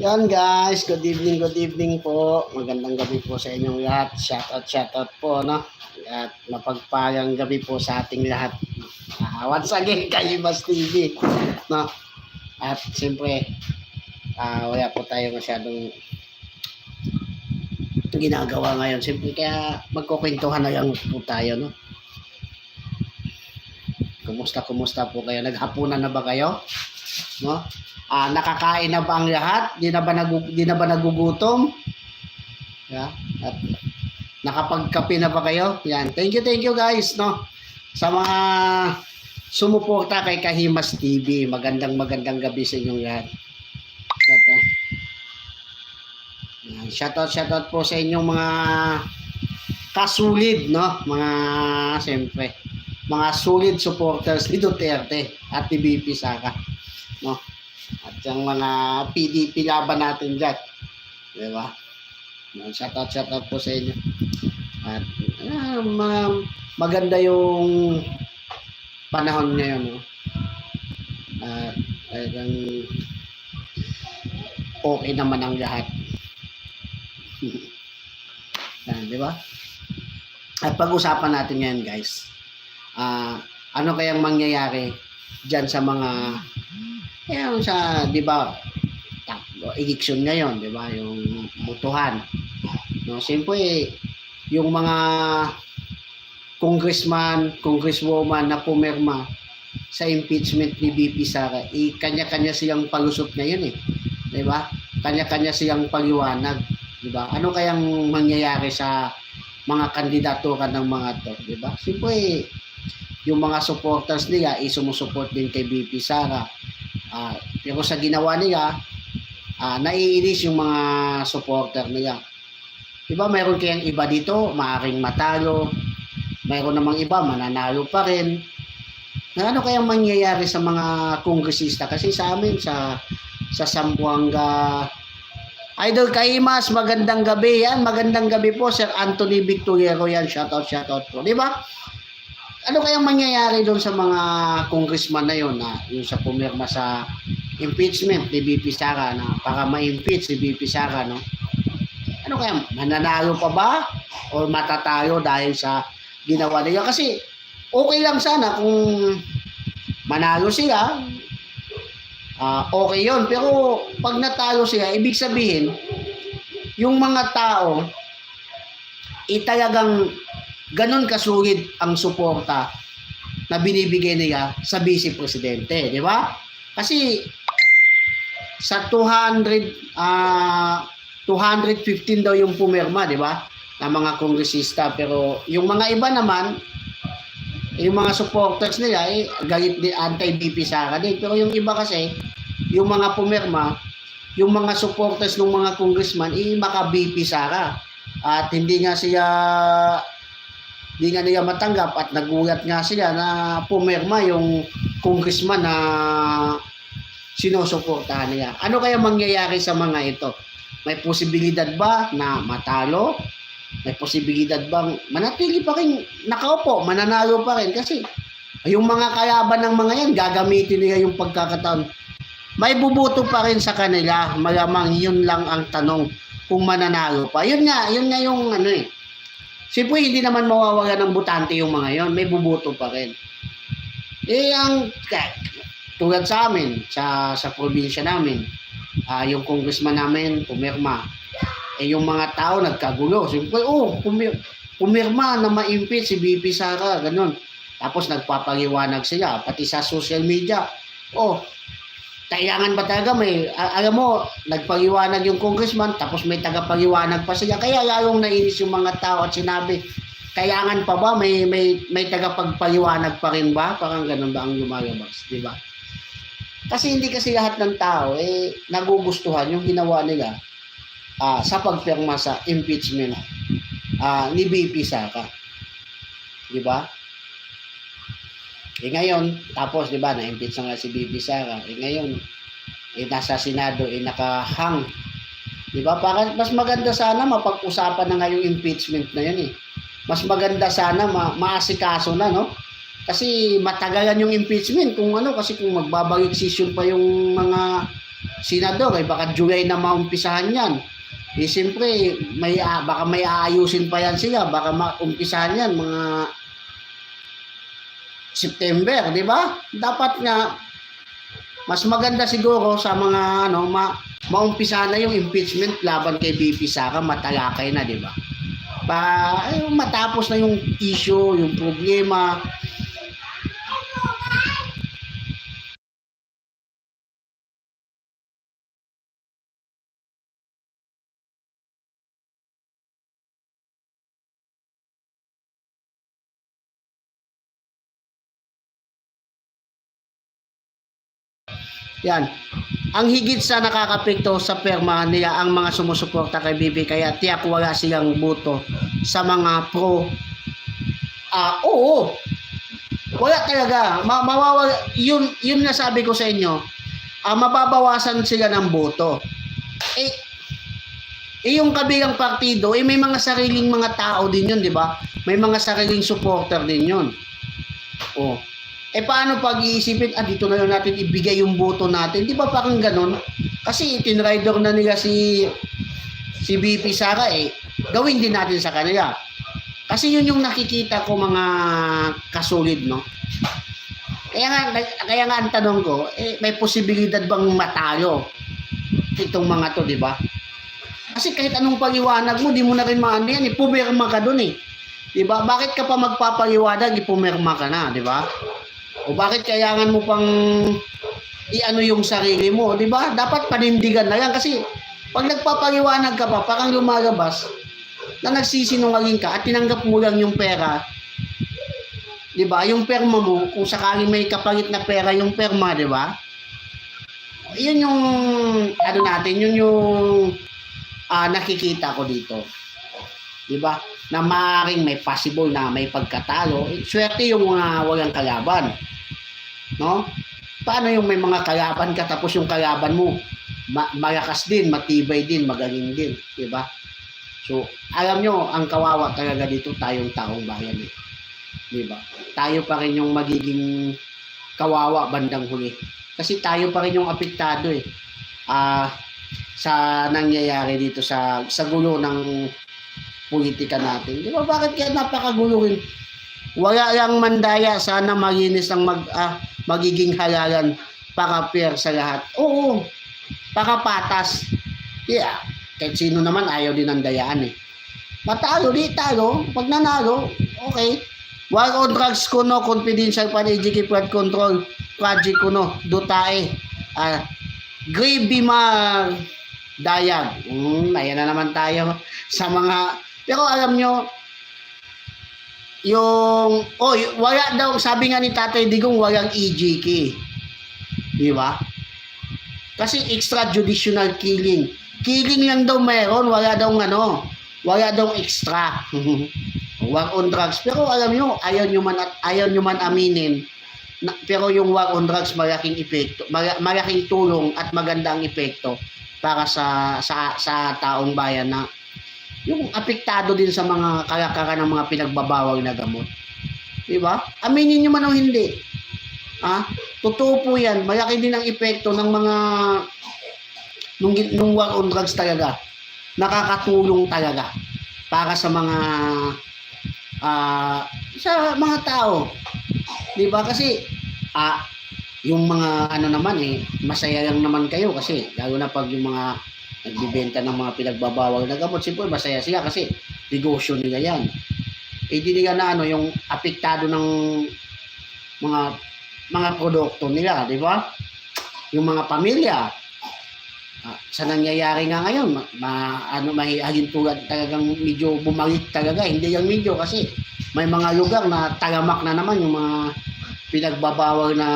Yan guys, good evening, good evening po. Magandang gabi po sa inyong lahat. Shout out, shout out po, no? At mapagpalang gabi po sa ating lahat. Ah, once again, kay Mas TV, no? At siyempre, ah, wala po tayo masyadong ginagawa ngayon. Siyempre, kaya magkukwentuhan na lang po tayo, no? Kumusta, kumusta po kayo? Naghapunan na ba kayo? No? Ah, nakakain na ba ang lahat? Di na ba nagu di na ba nagugutom? Yeah. At nakapagkape na ba kayo? Yan. Thank you, thank you guys, no. Sa mga sumuporta kay Kahimas TV. Magandang magandang gabi sa inyong lahat. Shout out. Yan. Shout out, shout out po sa inyong mga kasulid, no? Mga, siyempre, mga solid supporters ni Duterte at ni BP Saka, no? At yung mga PDP laban natin dyan. Di ba? Shout out, shout out po sa inyo. At ma- maganda yung panahon ngayon. No? At talagang okay naman ang lahat. Yan, di ba? At pag-usapan natin ngayon guys. Ah, ano kayang mangyayari diyan sa mga yung sa, di ba, election ngayon, di ba, yung butuhan. No, siyempre, yung mga congressman, congresswoman na pumirma sa impeachment ni BP Sara, eh, kanya-kanya silang palusot ngayon eh. Di ba? Kanya-kanya silang paliwanag. Di ba? Ano kayang mangyayari sa mga kandidatura ng mga to, di ba? Siyempre, yung mga supporters nila, eh, sumusuport din kay BP Sara. Ah, pero sa ginawa nila, ah, naiinis yung mga supporter nila. Diba, mayroon kayang iba dito, maaring matalo. Mayroon namang iba, mananalo pa rin. Na ano kayang mangyayari sa mga kongresista? Kasi sa amin, sa sa Sambuanga, Idol Kaimas, magandang gabi yan. Magandang gabi po, Sir Anthony Victoriero yan. Shoutout, shoutout po. Di ba? Ano kayang mangyayari doon sa mga congressman na yon na yung sa pumirma sa impeachment ni BP Sara na para ma-impeach si BP Sara no? Ano kaya mananalo pa ba? O matatalo dahil sa ginawa nila kasi okay lang sana kung manalo sila ah okay yon pero pag natalo sila ibig sabihin yung mga tao italagang ganon kasulit ang suporta na binibigay niya sa vice presidente, di ba? Kasi sa 200 ah 215 daw yung pumirma, di ba? Na mga kongresista pero yung mga iba naman yung mga supporters nila eh galit din anti-BP Sara din. Pero yung iba kasi yung mga pumirma yung mga supporters ng mga congressman eh maka-BP Sara at hindi nga siya hindi nga nila matanggap at nagulat nga sila na pumirma yung congressman na sinusuportahan niya. Ano kaya mangyayari sa mga ito? May posibilidad ba na matalo? May posibilidad bang manatili pa rin nakaupo, mananalo pa rin? Kasi yung mga kalaban ng mga yan, gagamitin nila yung pagkakataon. May bubuto pa rin sa kanila. Malamang yun lang ang tanong kung mananalo pa. Yun nga, yun nga yung ano eh. Siyempre, hindi naman mawawala ng butante yung mga yon, may bubuto pa rin. Eh, ang tulad sa amin, sa, sa probinsya namin, ah yung congressman namin, pumirma. Eh, yung mga tao nagkagulo. Siyempre, oh, pumir, pumirma na ma-impeach si BP Sara, ganun. Tapos nagpapaliwanag sila, pati sa social media. Oh, kailangan ba talaga may, alam mo, nagpaliwanag yung congressman, tapos may tagapaliwanag pa sila. Kaya lalong nainis yung mga tao at sinabi, kailangan pa ba may may may tagapagpaliwanag pa rin ba? Parang ganun ba ang lumalabas, di ba? Kasi hindi kasi lahat ng tao eh nagugustuhan yung ginawa nila ah, sa pagpirma sa impeachment ah, ni BP Saka. Di ba? Eh ngayon, tapos 'di ba, na-impeach na nga si BP Sara. Eh ngayon, eh nasa Senado eh nakahang. 'Di ba? Para mas maganda sana mapag-usapan na nga yung impeachment na 'yan eh. Mas maganda sana ma maasikaso na, no? Kasi matagalan yung impeachment kung ano kasi kung magbabalik session pa yung mga senador, eh baka July na maumpisahan yan. Eh siyempre, may, ah, baka may aayusin pa yan sila, baka maumpisahan yan mga September, di ba? Dapat nga, mas maganda siguro sa mga ano, ma, maumpisahan na yung impeachment laban kay BP Sara, matalakay na, di ba? Para eh, matapos na yung issue, yung problema, Yan. Ang higit sa nakakapekto sa perma nila ang mga sumusuporta kay Bibi kaya tiyak wala silang boto sa mga pro. Ah, oo. Wala talaga. Ma mawawala yun yun nga sabi ko sa inyo. Ah, mababawasan sila ng boto. Eh eh yung kabilang partido, eh may mga sariling mga tao din yun, di ba? May mga sariling supporter din yun. Oh. Eh paano pag iisipin, ah dito na lang natin ibigay yung boto natin. Di ba parang ganun? Kasi itinrider na nila si si BP Sara eh. Gawin din natin sa kanila. Kasi yun yung nakikita ko mga kasulid, no? Kaya nga, kaya nga ang tanong ko, eh, may posibilidad bang matalo itong mga to, di ba? Kasi kahit anong paliwanag mo, di mo na rin maano yan, eh, pumirma ka dun eh. Di ba? Bakit ka pa magpapaliwanag, ipumirma ka na, di ba? O bakit kailangan mo pang iano yung sarili mo, di ba? Dapat panindigan na yan kasi pag nagpapaliwanag ka pa, parang lumalabas na nagsisinungaling ka at tinanggap mo lang yung pera, di ba? Yung perma mo, kung sakaling may kapalit na pera yung perma, di ba? Yun yung, ano natin, yun yung ah, nakikita ko dito. Di ba? Na maaaring may possible na may pagkatalo. Eh, swerte yung mga walang kalaban. No? Paano yung may mga kalaban ka tapos yung kalaban mo ma- malakas din, matibay din, magaling din, 'di ba? So, alam nyo, ang kawawa talaga dito tayong taong bayan eh. 'Di ba? Tayo pa rin yung magiging kawawa bandang huli. Kasi tayo pa rin yung apektado eh. Ah, sa nangyayari dito sa sa gulo ng politika natin. Di ba? Bakit kaya napakagulo rin? Wala lang mandaya, sana maginis ang mag, ah, magiging halalan para fair sa lahat. Oo, para patas. Yeah, kahit sino naman ayaw din ng dayaan eh. Matalo, di talo. Pag nanalo, okay. War on drugs kuno, confidential panijiki flood control, project kuno, dutae. Ah, gravy ma dayag. Mm, ayan na naman tayo sa mga pero alam nyo, yung, oh, wala daw, sabi nga ni Tatay Digong, walang EJK. Di ba? Kasi extrajudicial killing. Killing lang daw meron, wala daw ano, wala daw extra. war on drugs. Pero alam nyo, ayaw nyo man, at ayaw nyo man aminin, na, pero yung war on drugs malaking epekto, mala- malaking tulong at magandang epekto para sa sa sa taong bayan na yung apektado din sa mga kalakaran ng mga pinagbabawal na gamot. Di ba? Aminin nyo man o hindi. Ah, totoo po yan. Malaki din ang epekto ng mga nung, nung war on drugs talaga. Nakakatulong talaga para sa mga ah sa mga tao. Di ba? Kasi ah yung mga ano naman eh, masaya lang naman kayo kasi lalo na pag yung mga nagbibenta ng mga pinagbabawal na gamot, siyempre masaya sila kasi negosyo nila yan. Eh di nila na ano, yung apektado ng mga mga produkto nila, di ba? Yung mga pamilya. Ah, sa nangyayari nga ngayon, ma, ma- ano, mahihagin tulad talagang medyo bumalik talaga. Hindi yung medyo kasi may mga lugar na talamak na naman yung mga pinagbabawal na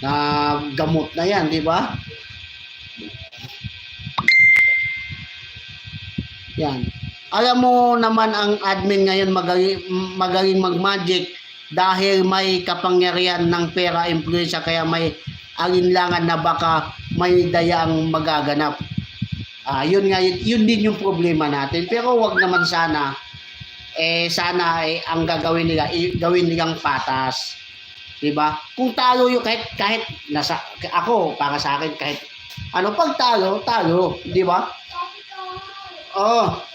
na gamot na yan, di ba? Yan. Alam mo naman ang admin ngayon magaling, magaling mag-magic dahil may kapangyarihan ng pera influensya kaya may alinlangan na baka may dayang magaganap. Ah, yun nga yun, din yung problema natin. Pero wag naman sana eh sana eh, ang gagawin nila i- gawin nilang patas. 'Di ba? Kung talo yung kahit kahit nasa ako para sa akin kahit ano pag talo, talo, 'di ba? Oh.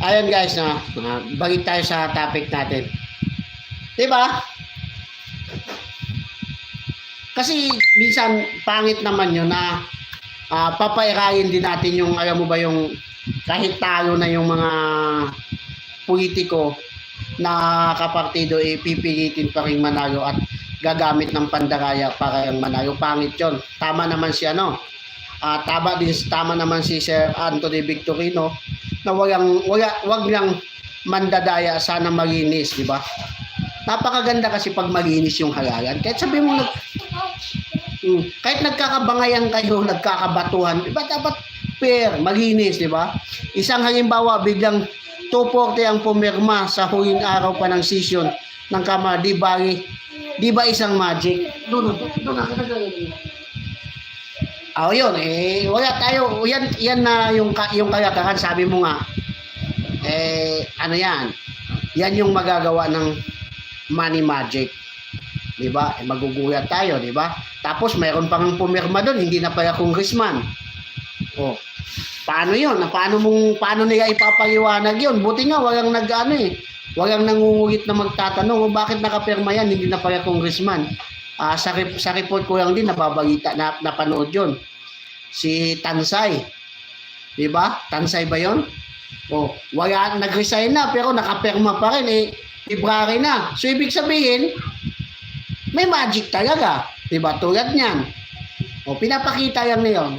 Ayun guys, no, uh, balik tayo sa topic natin. 'Di ba? Kasi minsan pangit naman 'yun na uh, papairayin din natin yung alam mo ba yung kahit talo na yung mga politiko na kapartido eh, pipilitin pa rin manalo at gagamit ng pandaraya para yung manalo. Pangit 'yon. Tama naman si ano, Ah, tama din tama naman si Sir Anthony Victorino na walang wala wag lang mandadaya sana malinis, di ba? Napakaganda kasi pag malinis yung halalan. Kahit sabi mo nag mm, kahit nagkakabangayan kayo, nagkakabatuhan, di ba dapat fair, malinis, di ba? Isang halimbawa, biglang 240 ang pumirma sa huling araw pa ng session ng Kamara, di ba, di ba isang magic? Doon, doon, doon, doon, Oh, yun eh wala tayo yan yan na yung yung kalakaran sabi mo nga. Eh ano yan? Yan yung magagawa ng money magic. 'di ba? Eh, magugulat tayo 'di ba? Tapos mayroon pang pumirma doon hindi na pala congressman. Oh paano yun? Na paano mong paano nila ipapaliwanag yun? Buti nga walang nag-ano eh. Walang nangungulit na magtatanong oh, bakit nakapirma yan hindi na pala congressman. Ah, sa, sa report ko lang din nababalita na napanood 'yon. Si Tansay. 'Di ba? Tansay ba 'yon? Oh, wala nag-resign na pero nakapirma pa rin eh February na. So ibig sabihin may magic talaga, 'di ba? Tulad niyan. Oh, pinapakita lang niyon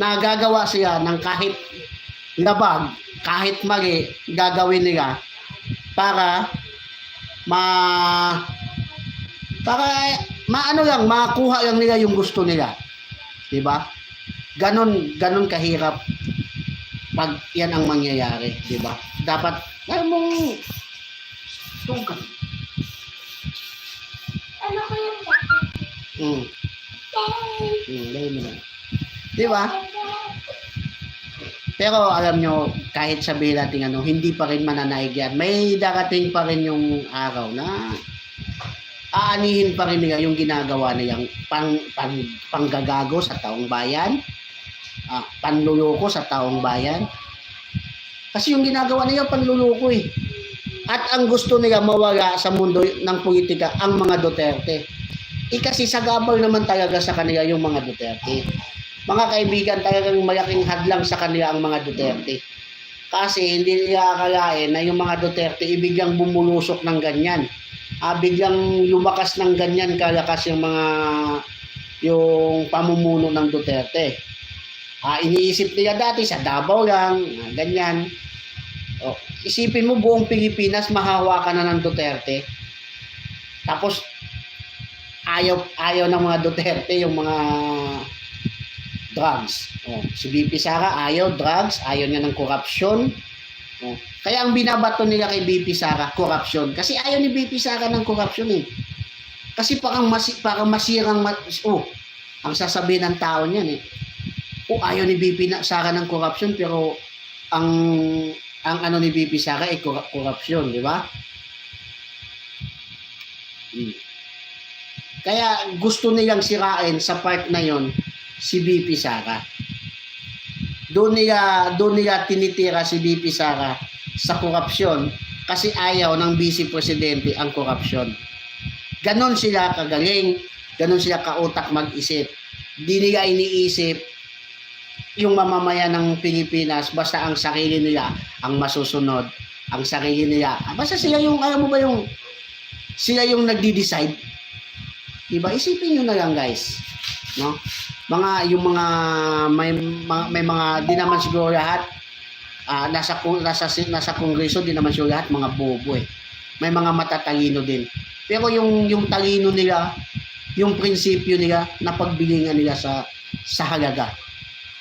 na gagawa siya ng kahit labag, kahit mali, gagawin nila para ma para maano lang, makuha lang nila yung gusto nila. 'Di ba? Ganon, ganon kahirap pag yan ang mangyayari, 'di ba? Dapat alam mong tungkol. Ano ko yung bakit? Mm. Mm, dahil mo na. 'Di ba? Pero alam nyo, kahit sabihin natin ano, hindi pa rin mananaig yan. May darating pa rin yung araw na aanihin pa rin nila yung ginagawa nilang pang, pang, panggagago sa taong bayan, ah, panluloko sa taong bayan. Kasi yung ginagawa nila panluloko eh. At ang gusto nila mawala sa mundo ng politika ang mga Duterte. Eh kasi sagabal naman talaga sa kanila yung mga Duterte. Mga kaibigan, talagang malaking hadlang sa kanila ang mga Duterte. Kasi hindi nila akalain na yung mga Duterte ibiglang bumulusok ng ganyan. Ah, biglang lumakas ng ganyan kalakas yung mga yung pamumuno ng Duterte. Ah, iniisip nila dati sa Davao lang, ganyan. Oh, isipin mo buong Pilipinas mahawakan na ng Duterte. Tapos ayaw ayaw ng mga Duterte yung mga drugs. Oh, si BP Sara ayaw drugs, ayaw niya ng corruption. Oh, kaya ang binabato nila kay BP Sara, corruption. Kasi ayaw ni BP Sara ng corruption eh. Kasi parang masi, parang masirang ma- oh, ang sasabihin ng tao niyan eh. Oh, ayaw ni BP na, Sara ng corruption pero ang ang ano ni BP Sara ay corruption, di ba? Hmm. Kaya gusto nilang sirain sa part na yon si BP Sara. Doon nila, doon nila tinitira si BP Sara sa korupsyon kasi ayaw ng vice presidente ang korupsyon. Ganon sila kagaling, ganon sila kautak mag-isip. Di nila iniisip yung mamamayan ng Pilipinas basta ang sarili nila ang masusunod, ang sarili nila. ah, Basta sila yung, alam mo ba yung, sila yung nagdi-decide. Diba? Isipin nyo na lang guys. No? Mga, yung mga, may, mga, may mga, di naman siguro lahat, ah, nasa, nasa, nasa kongreso, di naman siguro lahat mga bobo eh. May mga matatalino din. Pero yung, yung talino nila, yung prinsipyo nila, napagbilingan nila sa, sa halaga.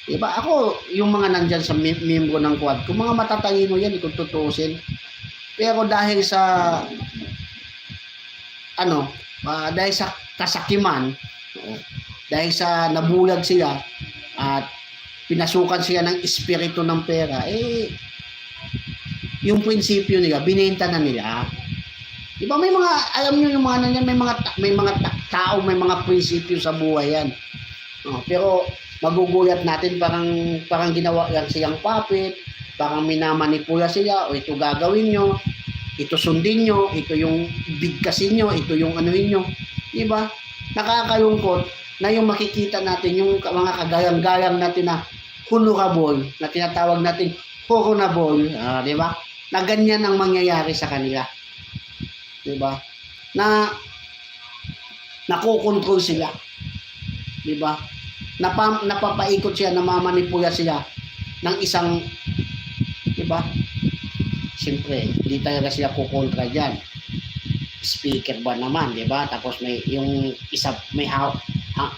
Diba? Ako, yung mga nandyan sa membro ng quad, kung mga matatalino yan, kung tutuusin. Pero dahil sa, ano, ah, dahil sa kasakiman, dahil sa nabulag sila, at pinasukan sila ng espiritu ng pera, eh, yung prinsipyo nila, binenta na nila. Di ba may mga, alam niyo yung mga nanyan, may mga, may mga ta- tao, may mga prinsipyo sa buhay yan. Oh, pero magugulat natin parang parang ginawa lang silang puppet, parang minamanipula sila, o ito gagawin nyo, ito sundin nyo, ito yung bigkasin nyo, ito yung anuhin nyo. Di ba? Nakakalungkot na yung makikita natin, yung mga kagalang-galang natin na honorable, na tinatawag natin honorable, ah, di ba? Na ganyan ang mangyayari sa kanila. Di ba? Na nakokontrol sila. Di ba? Napa, napapaikot siya, namamanipula sila ng isang, di ba? Siyempre, hindi talaga sila kukontra dyan. Speaker ba naman, di ba? Tapos may yung isa, may haw, ha,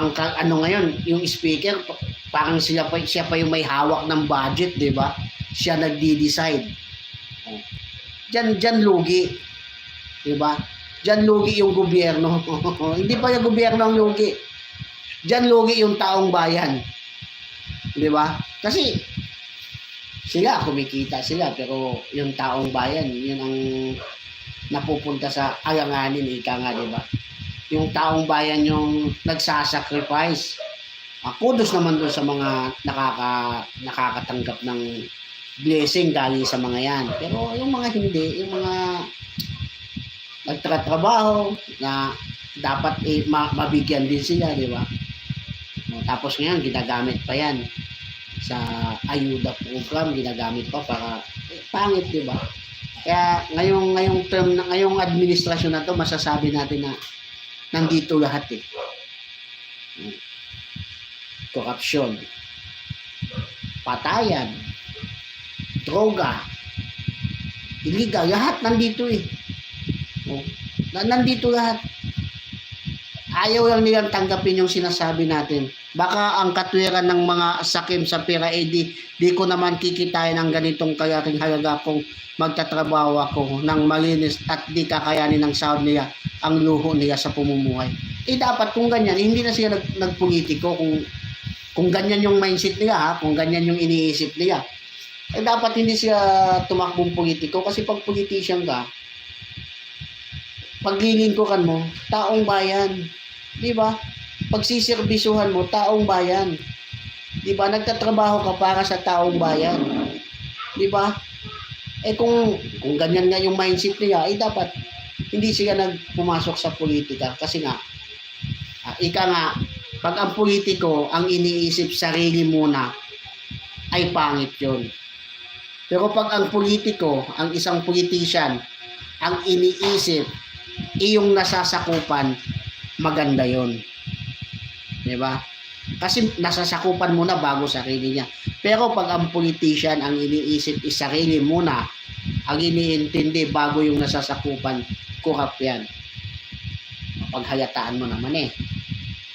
ang ano ngayon, yung speaker, parang sila pa, siya pa yung may hawak ng budget, di ba? Siya nagdi-decide. Oh. Diyan, diyan lugi. Di ba? Diyan lugi yung gobyerno. Hindi pa yung gobyerno ang lugi. Diyan lugi yung taong bayan. Di ba? Kasi sila kumikita sila pero yung taong bayan yun ang napupunta sa alanganin ika nga di ba yung taong bayan yung nagsasacrifice uh, kudos naman doon sa mga nakaka nakakatanggap ng blessing galing sa mga yan pero yung mga hindi yung mga nagtatrabaho na dapat eh, ma- mabigyan din sila, di ba? Tapos ngayon, ginagamit pa yan sa ayuda program, ginagamit pa para eh, pangit, di ba? Kaya ngayong ngayong term na ngayong administrasyon na to, masasabi natin na nandito lahat eh. Korupsyon, patayan, droga, illegal, lahat nandito eh. Oh, na, nandito lahat. Ayaw lang nilang tanggapin yung sinasabi natin. Baka ang katwiran ng mga sakim sa pera eh di, di ko naman kikitain ng ganitong kalaking halaga kung magtatrabaho ako ng malinis at di kakayanin ng sahod nila ang luho nila sa pumumuhay. Eh dapat kung ganyan, hindi na sila nag, nagpolitiko kung kung ganyan yung mindset nila ha, kung ganyan yung iniisip nila. Eh dapat hindi sila tumakbong politiko kasi pag politician ka, paglilingkuran mo, taong bayan. Di ba? Pagsiserbisuhan mo, taong bayan. Di ba? Nagtatrabaho ka para sa taong bayan. Di ba? Eh kung, kung ganyan nga yung mindset nila, eh dapat hindi sila nagpumasok sa politika. Kasi nga, ah, ika nga, pag ang politiko ang iniisip sarili muna, ay pangit yun. Pero pag ang politiko, ang isang politician, ang iniisip iyong nasasakupan, maganda yon. Di ba? Kasi nasasakupan muna bago sarili niya. Pero pag ang politician ang iniisip is sarili muna, ang iniintindi bago yung nasasakupan, kurap yan. Paghalataan mo naman eh.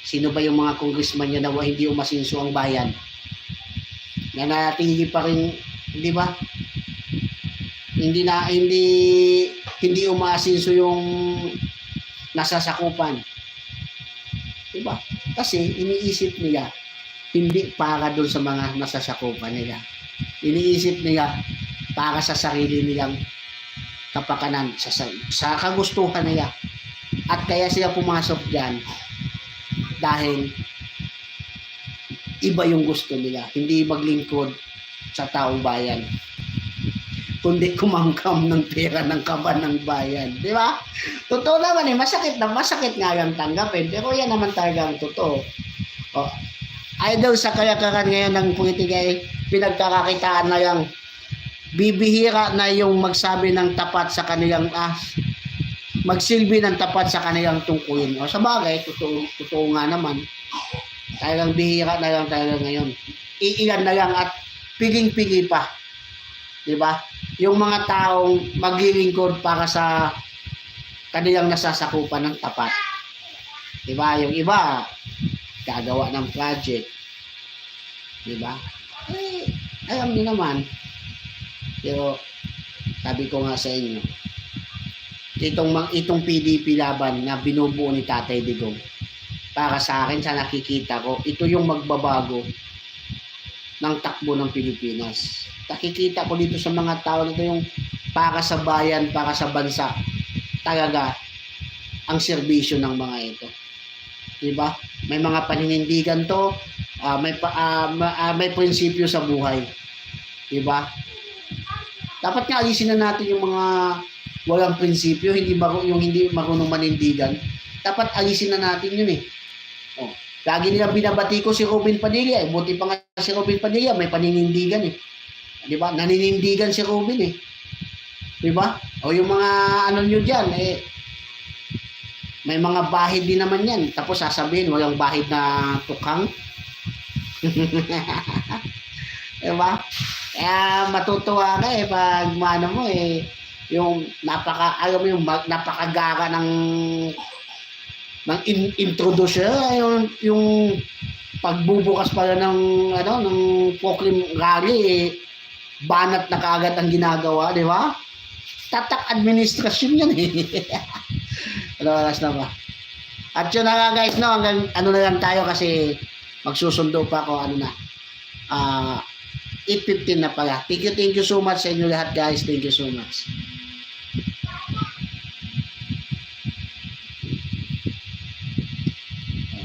Sino ba yung mga congressman niya na hindi umasinso ang bayan? Na natili pa rin, di ba? Hindi na, hindi, hindi umaasinso yung nasasakupan. Diba? Kasi iniisip nila, hindi para doon sa mga nasasakupan nila. Iniisip nila para sa sarili nilang kapakanan, sa, sa, sa kagustuhan nila. At kaya sila pumasok dyan dahil iba yung gusto nila. Hindi maglingkod sa taong bayan. Kundi kumangkam ng pera ng kaban ng bayan. Di ba? Totoo naman eh. Masakit na masakit nga lang tanggapin. Pero yan naman talaga ang totoo. O, idol sa kalakaran ngayon ng politika eh, pinagkakakitaan na lang bibihira na yung magsabi ng tapat sa kanilang ah, magsilbi ng tapat sa kanilang tungkulin. O sa bagay, totoo, totoo nga naman. Talagang bihira na lang talaga ngayon. Iilan na lang at piging-pigi pa. 'Di ba? Yung mga taong maglilingkod para sa kanilang nasasakupan ng tapat. 'Di ba? Yung iba gagawa ng project. 'Di ba? Eh, alam niyo naman. Pero sabi ko nga sa inyo, itong itong PDP laban na binubuo ni Tatay Digong para sa akin sa nakikita ko ito yung magbabago ng takbo ng Pilipinas nakikita ko dito sa mga tao nito yung para sa bayan para sa bansa talaga ang serbisyo ng mga ito di ba may mga paninindigan to ah, may pa, ma- ah, may prinsipyo sa buhay di ba dapat nga alisin na natin yung mga walang prinsipyo, hindi maru yung hindi marunong manindigan. Dapat alisin na natin yun eh. Oh, lagi nila binabati ko si Robin Padilla eh. Buti pa nga si Robin Padilla, may paninindigan eh. Di ba? Naninindigan si Robin eh. Di ba? O yung mga ano nyo dyan eh, may mga bahid din naman yan. Tapos sasabihin, walang bahid na tukang. di ba? Kaya matutuwa ka eh pag ano mo eh yung napaka alam mo yung napakagara ng ng in, introduction yung yung pagbubukas pala ng ano ng Poklim rally eh, banat na kaagad ang ginagawa, di ba? Tatak administrasyon yan eh. ano oras na ba? At yun na nga guys, no, hanggang ano na lang tayo kasi magsusundo pa ako ano na. Ah 8.15 na pala. Thank you, thank you so much sa inyo lahat guys. Thank you so much.